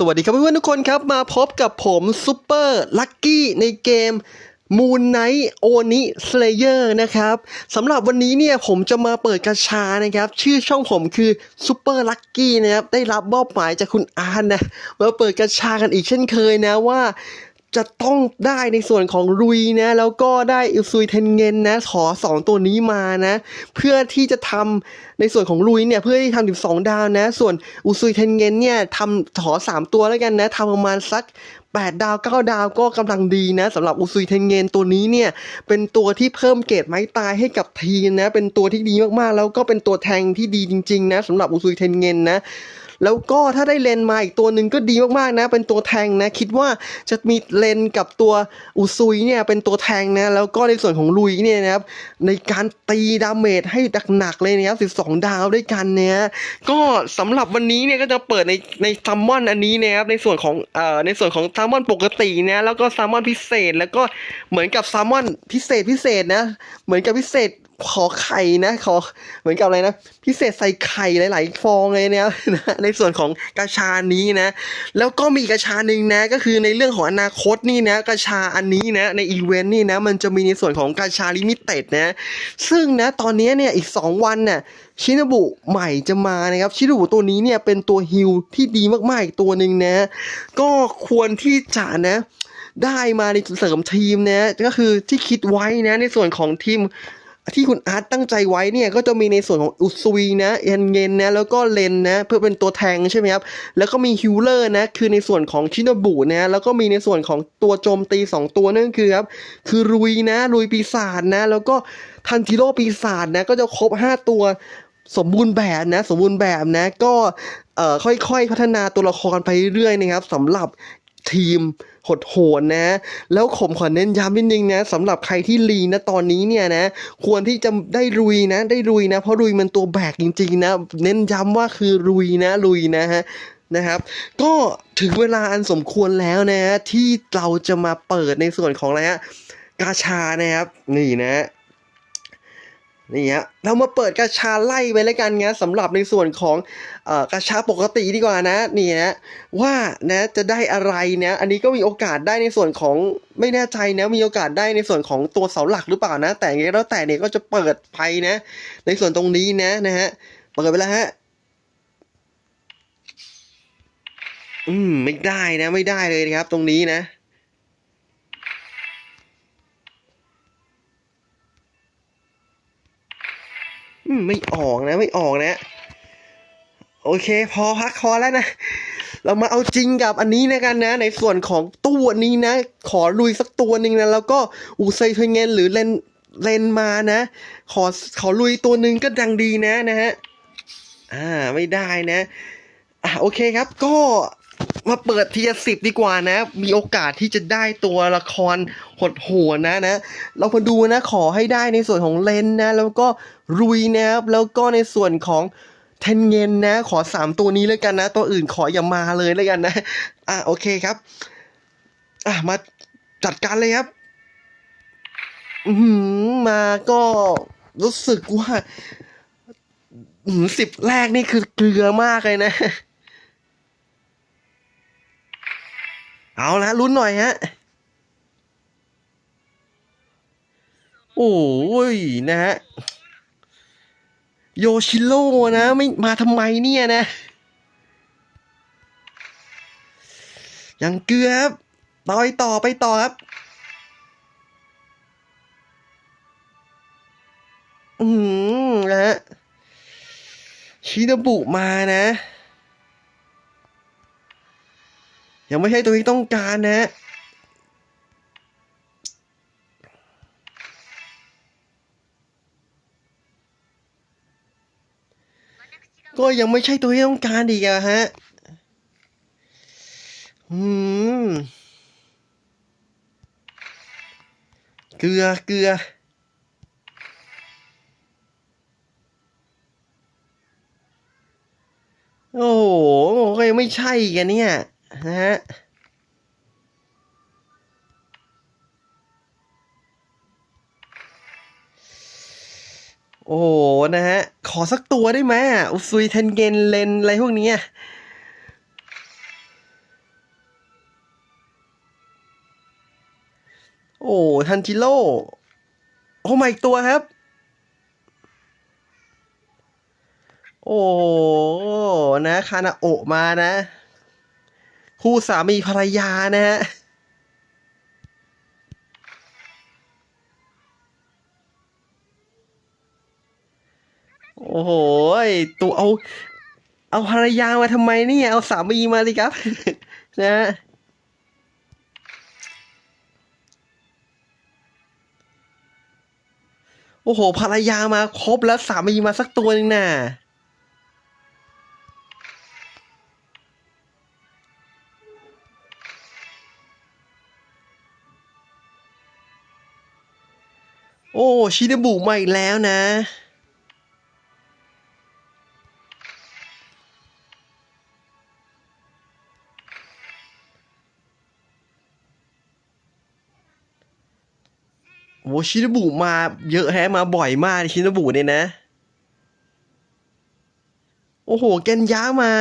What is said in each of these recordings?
สวัสดีครับเพื่อนๆทุกคนครับ มาพบกับผมซูเปอร์ลักกี้ในเกม Moon Knight Oni Slayer นะครับสำหรับวันนี้เนี่ยผมจะมาเปิดกระชานะครับ ชื่อช่องผมคือซูเปอร์ลักกี้นะครับ ได้รับมอบหมายจากคุณอานนะ มาเปิดกระชากันอีกเช่นเคยนะว่า จะต้องได้ในส่วนของรุยนะ แล้วก็ได้อิลซุยเทนเงินนะ ขอสองตัวนี้มานะ เพื่อที่จะทำในส่วนของรุยเนี่ย เพื่อที่ทำถึงสองดาวนะ ส่วนอุซุยเทนเงินเนี่ยทำขอสามตัวแล้วกันนะทำประมาณสัก 8 ดาว 9 ดาวก็กำลังดีนะสำหรับอุซุยเทนเงินตัวนี้เนี่ย เป็นตัวที่เพิ่มเกรดไม้ตายให้กับทีนะ เป็นตัวที่ดีมากๆ แล้วก็เป็นตัวแทงที่ดีจริง ๆ นะสำหรับอุซุยเทนเงินนะ แล้วก็ถ้าได้เลนมาอีกตัวหนึ่งก็ดีมากๆนะ เป็นตัวแทงนะ คิดว่าจะมีเลนกับตัวอุซุยเนี่ยเป็นตัวแทงนะ แล้วก็ในส่วนของลุยเนี่ยนะครับในการตีดาเมจให้หนักๆเลยนะครับ 12 ดาวด้วยกันเนี่ยก็สำหรับวันนี้เนี่ยก็จะเปิดในในซัมมอนอันนี้นะครับในส่วนของเอ่อในส่วนของซัมมอนปกตินะแล้วก็ซัมมอนพิเศษ แล้วก็เหมือนกับซัมมอนพิเศษพิเศษนะเหมือนกับพิเศษ ขอไข่นะขอเหมือนกับอะไรนะ พิเศษใส่ไข่หลาย ๆ ฟองเลยเนี่ยนะในส่วนของกระชานี้นะ แล้วก็มีกระชาหนึ่งนะ ก็คือในเรื่องของอนาคตนี่นะกระชาอันนี้นะในอีเวนต์นี่นะ มันจะมีในส่วนของกระชาลิมิเต็ดนะ ซึ่งนะตอนนี้เนี่ยอีก 2 วันน่ะชินบุใหม่จะมานะครับ ชินบุตัวนี้เนี่ยเป็นตัวฮิลที่ดีมากๆอีกตัวหนึ่งนะ ก็ควรที่จะนะได้มาในเสริมทีมนะก็คือที่คิดไว้นะในส่วนของทีม ที่คุณอาร์ตตั้งใจไว้เนี่ยก็จะมีในส่วนของอุซุยนะเอ็นเงนนะแล้วก็เลนนะเพื่อเป็นตัวแทงใช่ไหมครับแล้วก็มีฮิลเลอร์นะคือในส่วนของชินบุนะแล้วก็มีในส่วนของตัวโจมตี 2 ตัวนั่นคือครับคือรุยนะรุยปีศาจนะ แล้วก็ทันจิโร่ปีศาจนะก็จะครบ 5 ตัวสมบูรณ์แบบนะ สมบูรณ์แบบนะ ก็ค่อยๆพัฒนาตัวละครไปเรื่อยๆนะครับสำหรับทีม หดโหนนะ แล้วผมขอเน้นย้ำนิดนึงนะสำหรับใครที่ลีนะตอนนี้เนี่ยนะ ควรที่จะได้รุยนะ ได้รุยนะ เพราะรุยมันตัวแบกจริงๆนะ เน้นย้ำว่าคือรุยนะรุยนะฮะนะครับก็ถึงเวลาอันสมควรแล้วนะฮะที่เราจะมาเปิดในส่วนของอะไรฮะกาชานะครับนี่นะ นี่ฮะเรามาเปิดกระชาไล่ไปแล้วกันนะสำหรับในส่วนของอกระชาปกติดีกว่านะนี่นะว่านะจะได้อะไรนะอันนี้ก็มีโอกาสได้ในส่วนของไม่แน่ใจนะมีโอกาสได้ในส่วนของตัวเสาหลักหรือเปล่านะ แต่ย่างไรแล้วแต่เนี่ยก็จะเปิดไปนะ ในส่วนตรงนี้นะนะฮะเปิดไปแล้วฮะอืมไม่ได้นะไม่ได้เลยนะครับ ตรงนี้นะ ไม่ออกนะ ไม่ออกนะ โอเค พอพักคอแล้วนะ เรามาเอาจริงกับอันนี้นะกันนะ ในส่วนของตู้อันนี้นะ ขอลุยสักตัวหนึ่งนะ แล้วก็อูไซเทเงนหรือเลนเลนมานะ ขอขอลุยตัวหนึ่งก็ดังดีนะนะฮะ อ่าไม่ได้นะอะโอเคครับก็ มาเปิดทีละสิบดีกว่านะ มีโอกาสที่จะได้ตัวละครหดหัวนะนะ เรามาดูนะขอให้ได้ในส่วนของเลนนะ แล้วก็รุยนะครับ แล้วก็ในส่วนของเทนเงินนะ ขอสามตัวนี้แล้วกันนะ ตัวอื่นขออย่ามาเลยแล้วกันนะ อะโอเคครับ อะมาจัดการเลยครับ อือหือมาก็รู้สึกว่าสิบแรกนี่คือเกลือมากเลยนะ เอาละลุ้นหน่อยฮะ โอ้ยนะฮะ โยชิโร่นะ ไม่มาทำไมเนี่ยนะ ยังเกลือครับต่อยต่อไปต่อครับ อืมนะฮะ ชินบุมานะ ยังไม่ใช่ตัวที่ต้องการนะก็ยังไม่ใช่ตัวที่ต้องการอีกอะฮะ อืม เกลือ เกลือ โอ้โหก็ยังไม่ใช่กันเนี่ย นะฮะโอ้โห นะฮะ ขอสักตัวได้ไหมอุซุยเทนเกนเลน อะไรพวกนี้โอ้ ทันจิโร่ โอ้มาอีกตัวครับ โอ้ นะ คานาโอมานะ คู่สามีภรรยานะฮะโอ้โหตัวเอา เอาภรรยามาทำไมเนี่ย เอาสามีมาดิครับ นะฮะโอ้โห ภรรยามาครบแล้วสามีมาสักตัวหนึ่งน่ะ โอ้ ชินบุมาอีกแล้วนะ โอ้ชินบุมาเยอะแฮะมาบ่อยมากชินบุเนี่ยนะ โอ้โหเกนยะมา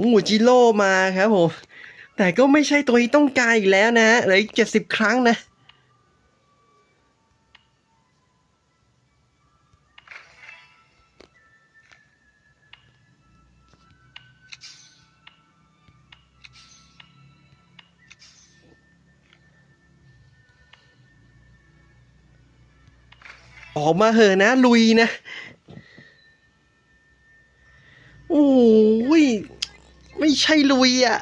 มูจิโร่มาครับผม แต่ก็ไม่ใช่ตัวที่ต้องการอีกแล้วนะเหลืออีกเจ็ดสิบครั้งนะ ออกมาเหอะนะ ลุยนะ โอ้ย ไม่ใช่ลุยอะ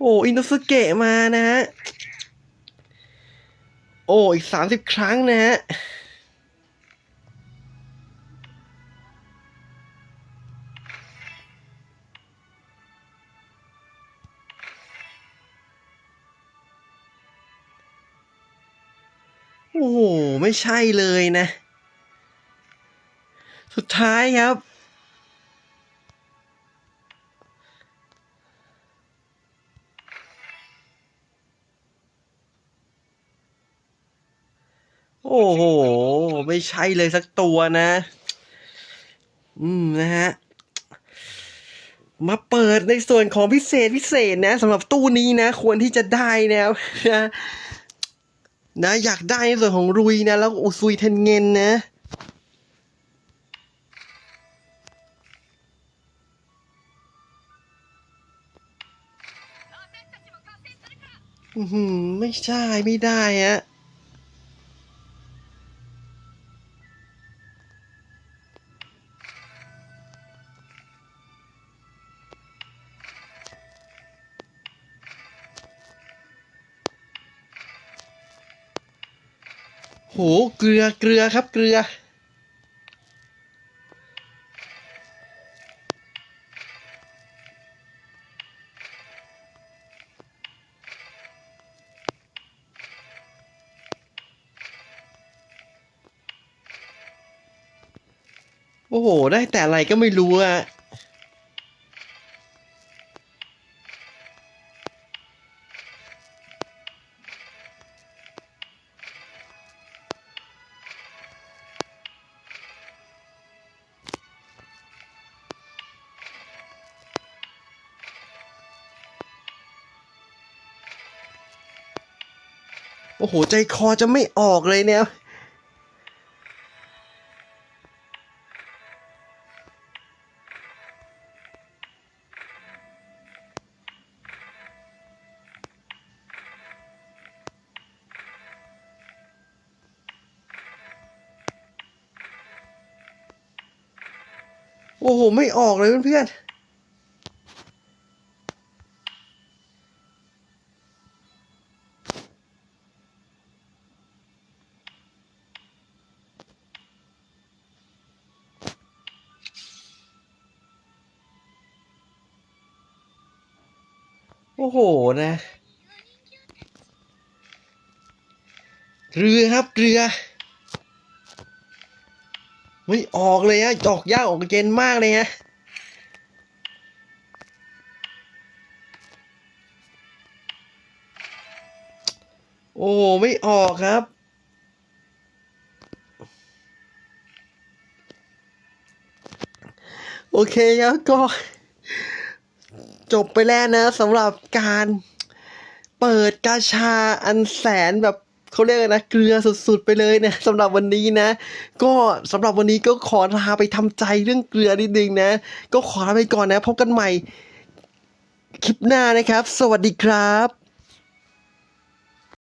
โอ้อินโนสเกะมานะฮะ โอ้ อีกสามสิบครั้งนะฮะ โอ้โห ไม่ใช่เลยนะ สุดท้ายครับ โอ้โห ไม่ใช่เลยสักตัวนะ อืม นะฮะมาเปิดในส่วนของพิเศษพิเศษนะสำหรับตู้นี้นะ ควรที่จะได้นะครับนะ นะอยากได้ในส่วนของรุยนะ แล้วอุซุยเทนเงินนะอือหือไม่ใช่ไม่ได้ฮะ หเกลือเกลือครับเกลือ โอ้โห ได้แต่อะไรก็ไม่รู้อะ โอ้โห ใจคอจะไม่ออกเลยเนี่ย โอ้โห ไม่ออกเลยเพื่อนๆ โอ้โหนะ เรือครับเรือ ไม่ออกเลยฮะออกยากออกเย็นมากเลยฮะโอ้ไม่ออกครับโอเคครับก็ จบไปแล้วนะสำหรับการเปิดกาชาอันแสนแบบเขาเรียกนะเกลือสุดๆไปเลยนะสำหรับวันนี้นะ ก็สำหรับวันนี้ก็ขอลาไปทำใจเรื่องเกลือนิดนึงนะ ก็ขอลาไปก่อนนะพบกันใหม่คลิปหน้านะครับ สวัสดีครับ